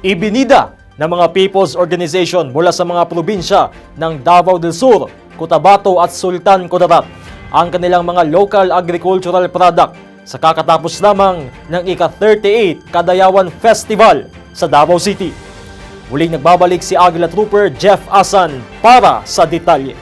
Ibinida ng mga people's organization mula sa mga probinsya ng Davao del Sur, Cotabato at Sultan Kudarat ang kanilang mga local agricultural product sa kakatapos lamang ng ika-38 Kadayawan Festival sa Davao City. Muling nagbabalik si Aguila Trooper Jeff Asan para sa detalye.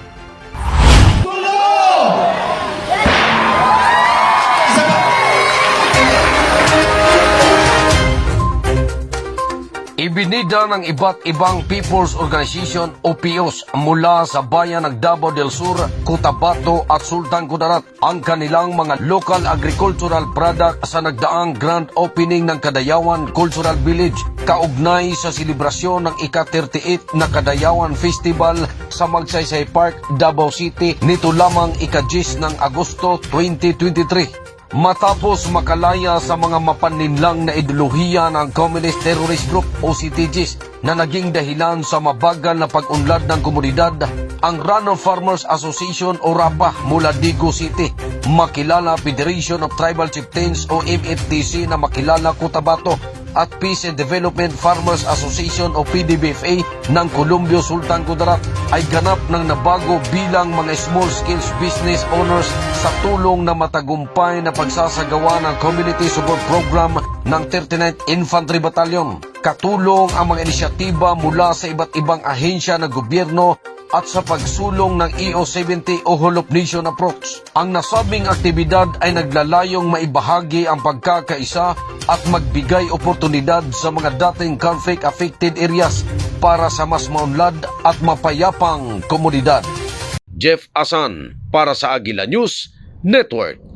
Ibinida ng iba't ibang People's Organization o POs mula sa bayan ng Davao del Sur, Cotabato at Sultan Kudarat ang kanilang mga local agricultural product sa nagdaang grand opening ng Kadayawan Cultural Village kaugnay sa selebrasyon ng ika-38 na Kadayawan Festival sa Magsaysay Park, Davao City nito lamang ika-10 ng Agosto 2023. Matapos makalaya sa mga mapaninlang na ideolohiya ng Communist Terrorist Group o CTGs na naging dahilan sa mabagal na pag-unlad ng komunidad, ang Rano Farmers Association o RAPA mula Digo City, makilala Federation of Tribal Chieftains o MFTC na makilala Cotabato at Peace and Development Farmers Association o PDBFA ng Columbio Sultan Kudarat ay ganap ng nabago bilang mga small scale business owners sa tulong na matagumpay na pagsasagawa ng Community Support Program ng 39th Infantry Battalion. Katulong ang mga inisyatiba mula sa iba't ibang ahensya ng gobyerno at sa pagsulong ng EO70 o Whole of Nation Approach. Ang nasabing aktibidad ay naglalayong maibahagi ang pagkakaisa at magbigay oportunidad sa mga dating conflict-affected areas para sa mas maunlad at mapayapang komunidad. Jeff Asan para sa Agila News Network.